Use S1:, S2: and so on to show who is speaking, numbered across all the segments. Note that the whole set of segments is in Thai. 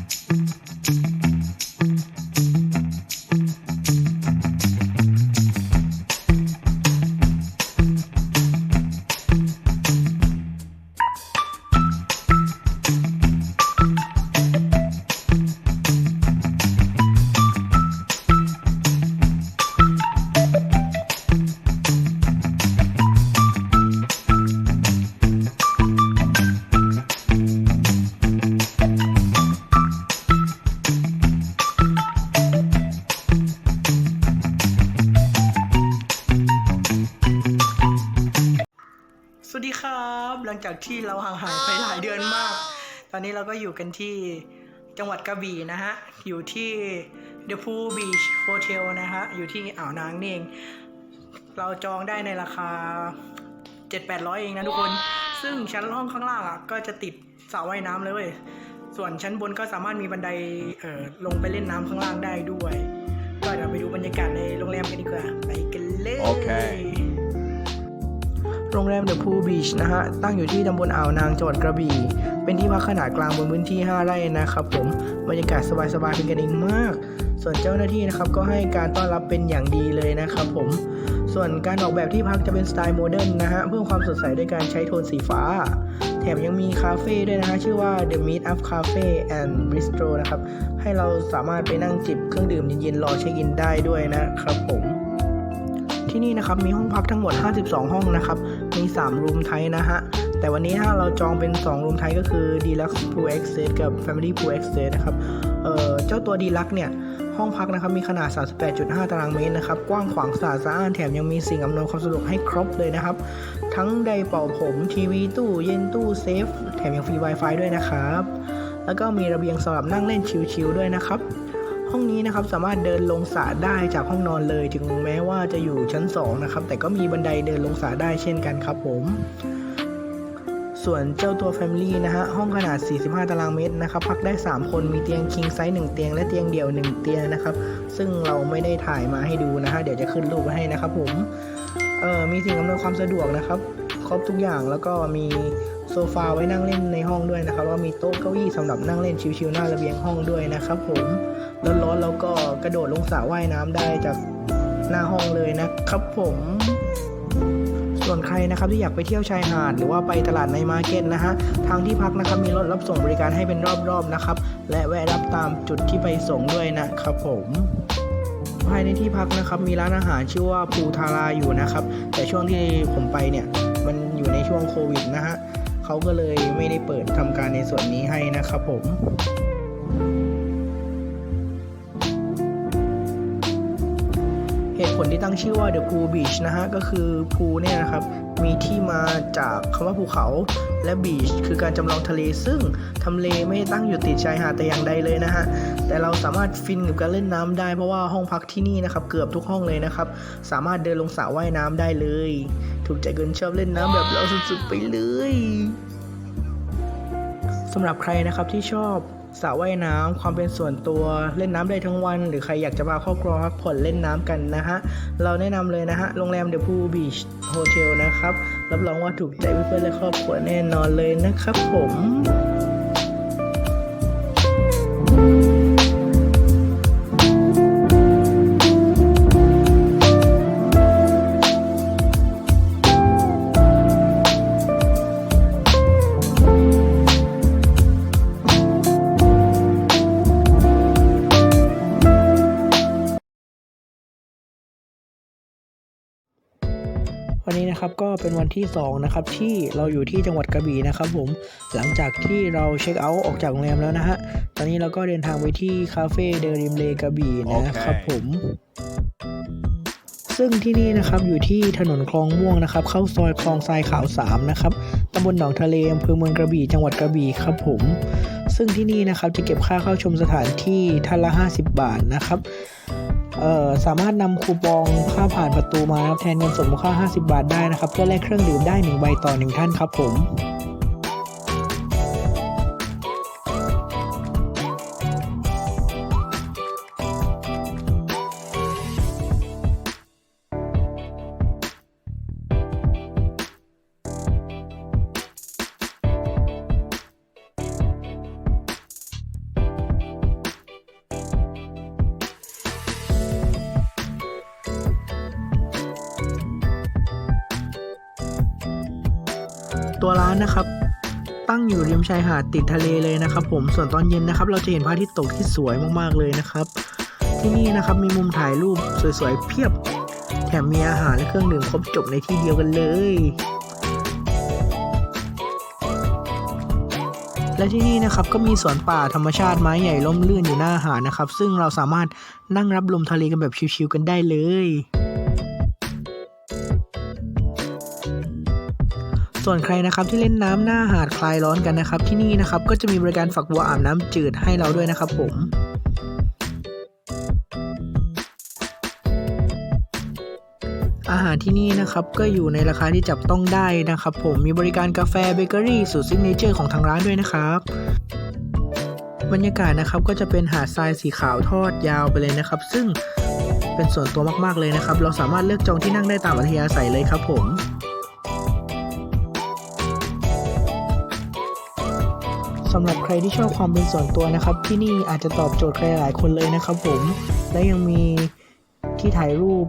S1: mm-hmm. หลังจากที่เราห่างหายไปหลายเดือนมาก ตอนนี้เราก็อยู่กันที่จังหวัดกระบี่นะฮะ อยู่ที่ The Pool Beach Hotel นะฮะ อยู่ที่อ่าวนางนี่เอง เราจองได้ในราคา 7-800 เองนะทุกคน ซึ่งชั้นห้องข้างล่างอะก็จะติดสระว่ายน้ำเลยเว้ย ส่วนชั้นบนก็สามารถมีบันไดเอ่อลงไปเล่นน้ำข้างล่างได้ด้วย ก็เดี๋ยวไปดูบรรยากาศในโรงแรมกันดีกว่า ไปกันเลย
S2: โอเค
S1: โรงแรม The Pool Beach นะฮะ ตั้งอยู่ที่ตำบลอ่าวนางจังหวัดกระบี่ เป็นที่พักขนาดกลางบนพื้นที่ 5 ไร่นะครับผม บรรยากาศสบายๆเป็นกันเองมาก ส่วนเจ้าหน้าที่นะครับก็ให้การต้อนรับเป็นอย่างดีเลยนะครับผม ส่วนการออกแบบที่พักจะเป็นสไตล์โมเดิร์นนะฮะ เพิ่มความสดใสด้วยการใช้โทนสีฟ้า แถมยังมีคาเฟ่ด้วยนะฮะ ชื่อว่า The Meet Up Cafe and Bistro นะครับ ให้เราสามารถไปนั่งจิบเครื่องดื่มเย็นๆรอเช็คอินได้ด้วยนะครับผมที่นี่นะครับมีห้องพักทั้งหมด 52 ห้องนะครับ มี3รูมไทยนะฮะ แต่วันนี้ถ้าเราจองเป็น 2 รูมไทยก็คือ Deluxe Pool Access กับ Family Pool Access นะครับ เอ่อ เจ้าตัว Deluxe เนี่ย ห้องพักนะครับมีขนาด 38.5 ตารางเมตรนะครับ กว้างขวางสะอาดสะอ้านแถมยังมีสิ่งอำนวยความสะดวกให้ครบเลยนะครับ ทั้งไดร์เป่าผม ทีวี ตู้เย็นตู้เซฟ แถมยังฟรี Wi-Fi ด้วยนะครับ แล้วก็มีระเบียงสำหรับนั่งเล่นชิลๆด้วยนะครับ ห้องนี้นะครับสามารถเดินลงสระได้จากห้องนอนเลย ถึงแม้ว่าจะอยู่ชั้น2นะครับแต่ก็มีบันไดเดินลงสระได้เช่นกันครับผมส่วนเจ้าตัว Family นะฮะ ห้องขนาด 45 ตารางเมตรนะครับพักได้ 3 คนมีเตียง king size 1เตียง และเตียงเดี่ยว 1 เตียงนะครับ ซึ่งเราไม่ได้ถ่ายมาให้ดูนะฮะ เดี๋ยวจะขึ้นรูปไว้ให้นะครับผม เอ่อ มีสิ่งอำนวยความสะดวกนะครับ ครบทุกอย่างแล้วก็มี โซฟาไว้นั่งเล่นในห้องด้วยนะครับแล้วก็มีโต๊ะเก้าอี้สำหรับนั่งเล่นชิลๆหน้าระเบียงห้องด้วยนะครับผมร้อนๆแล้วก็กระโดดลงสระว่ายน้ำได้จากหน้าห้องเลยนะครับผมส่วนใครนะครับที่อยากไปเที่ยวชายหาดหรือว่าไปตลาดในมาร์เก็ตนะฮะทางที่พักนะครับมีรถรับส่งบริการให้เป็นรอบๆนะครับ และแวะรับตามจุดที่ไปส่งด้วยนะครับผมภายในที่พักนะครับมีร้านอาหารชื่อว่าภูทาราอยู่นะครับ แต่ช่วงที่ผมไปเนี่ยมันอยู่ในช่วงโควิดนะฮะ เขาก็เลยไม่ได้เปิดทำการในส่วนนี้ให้นะครับผมเหตุผลที่ตั้งชื่อว่า The Pool Beach นะฮะ ก็คือ พูเนี่ยนะครับ มีที่มาจากคำว่าภูเขาและ beach คือการจำลองทะเล ซึ่งทำเลไม่ตั้งอยู่ติดชายหาดแต่อย่างใดเลยนะฮะ แต่เราสามารถฟินกับการเล่นน้ำได้เพราะว่าห้องพักที่นี่นะครับ เกือบทุกห้องเลยนะครับ สามารถเดินลงสระว่ายน้ำได้เลย ถูกใจคนชอบเล่นน้ำแบบเราสุดๆไปเลยสำหรับใครนะครับที่ชอบสระว่ายน้ำความเป็นส่วนตัวเล่นน้ำได้ทั้งวัน หรือใครอยากจะพาครอบครัวพักผ่อนเล่นน้ำกันนะฮะ เราแนะนำเลยนะฮะ โรงแรม The Pool Beach Hotel นะครับ รับรองว่าถูกใจเพื่อนๆและครอบครัวแน่นอนเลยนะครับผม นนี้นะครับก็เป็นวันที่2นะครับที่เราอยู่ที่จังหวัดกระบี่นะครับผมหลังจากที่เราเช็คเอาท์ออกจากโรงแรมแล้วนะฮะตอนนี้เราก็เดินทางไปที่คาเฟ่เดริมเลกระบี่นะครับผม ซึ่งที่นี่นะครับอยู่ที่ถนนคลองม่วงนะครับ เข้าซอยคลองทรายขาว3นะครับตำบลหนองทะเลอำเภอเมืองกระบี่จังหวัดกระบี่ครับผม ซึ่งที่นี่นะครับจะเก็บค่าเข้าชมสถานที่ท่านละ 50 บาทนะครับสามารถนำคูปองค่าผ่านประตูมาครับแทนเงินสดมูลค่า 50 บาทได้นะครับ เพื่อแลกเครื่องดื่มได้1ใบต่อ 1 ท่านครับผม ตัวร้านนะครับ ตั้งอยู่ริมชายหาดติดทะเลเลยนะครับ ผมส่วนตอนเย็นนะครับ เราจะเห็นพระอาทิตย์ตกที่สวยมากๆเลยนะครับ ที่นี่นะครับมีมุมถ่ายรูปสวยๆเพียบ แถมมีอาหารและเครื่องดื่มครบจบในที่เดียวกันเลย และที่นี่นะครับก็มีสวนป่าธรรมชาติไม้ใหญ่ล้มลื่นอยู่หน้าหาดนะครับ ซึ่งเราสามารถนั่งรับลมทะเลกันแบบชิลๆกันได้เลย ส่วนใครนะครับที่เล่นน้ำหน้าหาดคลายร้อนกันนะครับ ที่นี่นะครับก็จะมีบริการฝักบัวอาบน้ำจืดให้เราด้วยนะครับผมอาหารที่นี่นะครับก็อยู่ในราคาที่จับต้องได้นะครับ ผมมีบริการกาแฟเบเกอรี่สูตรซิกเนเจอร์ของทางร้านด้วยนะครับ บรรยากาศนะครับก็จะเป็นหาดทรายสีขาวทอดยาวไปเลยนะครับ ซึ่งเป็นส่วนตัวมากๆเลยนะครับ เราสามารถเลือกจองที่นั่งได้ตามอัธยาศัยเลยครับผม สำหรับใครที่ชอบความเป็นส่วนตัวนะครับ ที่นี่อาจจะตอบโจทย์ใครหลายคนเลยนะครับผม และยังมีที่ถ่ายรูป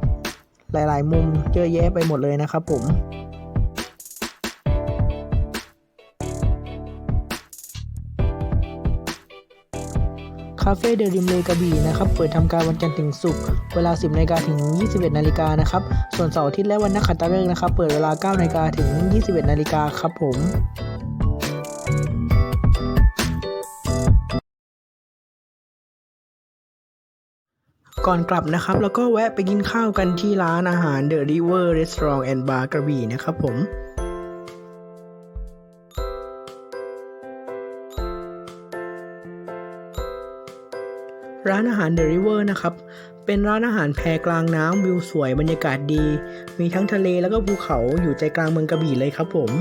S1: หลาย ๆ มุมเยอะแยะไปหมดเลยนะครับผมคาเฟ่เดริมเลกระบี่นะครับ เปิดทำการวันจันทร์ถึงศุกร์เวลา 10นาฬิกาถึง 21นาฬิกานะครับ ส่วนเสาร์อาทิตย์และวันนักขัตฤกษ์นะครับ เปิดเวลา9นาฬิกาถึง 21นาฬิกาครับผม ก่อนกลับนะครับ แล้วก็แวะไปกินข้าวกันที่ร้านอาหาร The River Restaurant and Bar กระบี่นะครับผมร้านอาหาร The River นะครับ เป็นร้านอาหารแพกลางน้ำวิวสวยบรรยากาศดี มีทั้งทะเลแล้วก็ภูเขาอยู่ใจกลางเมืองกระบี่เลยครับผม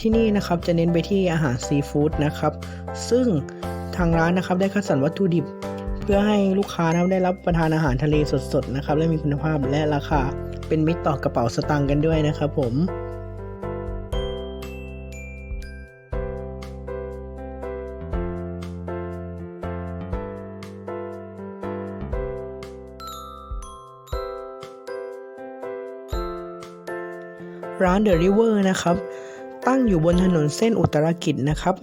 S1: ที่นี่นะครับจะเน้นไปที่อาหารซีฟู้ดนะครับ ซึ่งทางร้านนะครับได้คัดสรรวัตถุดิบ เพื่อให้ลูกค้านะครับได้รับประทานอาหารทะเลสดๆนะครับและมีคุณภาพและราคาเป็นมิตรต่อกระเป๋าสตางค์กันด้วยนะครับผมร้าน The River นะครับ ตั้งอยู่บนถนนเส้นอุตรกิจนะครับ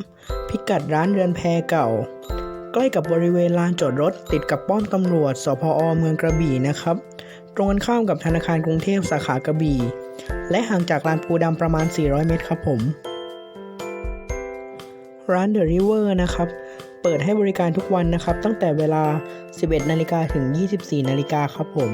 S1: พิกัดร้านเรือนแพเก่า ใกล้กับบริเวณลานจอดรถ ติดกับป้อมตำรวจสพอเมืองกระบี่นะครับ ตรงกันข้ามกับธนาคารกรุงเทพสาขากระบี่ และห่างจากลานปูดำประมาณ 400 เมตรครับผม ร้าน The River นะครับ เปิดให้บริการทุกวันนะครับ ตั้งแต่เวลา 11 นาฬิกาถึง 24 นาฬิกาครับผม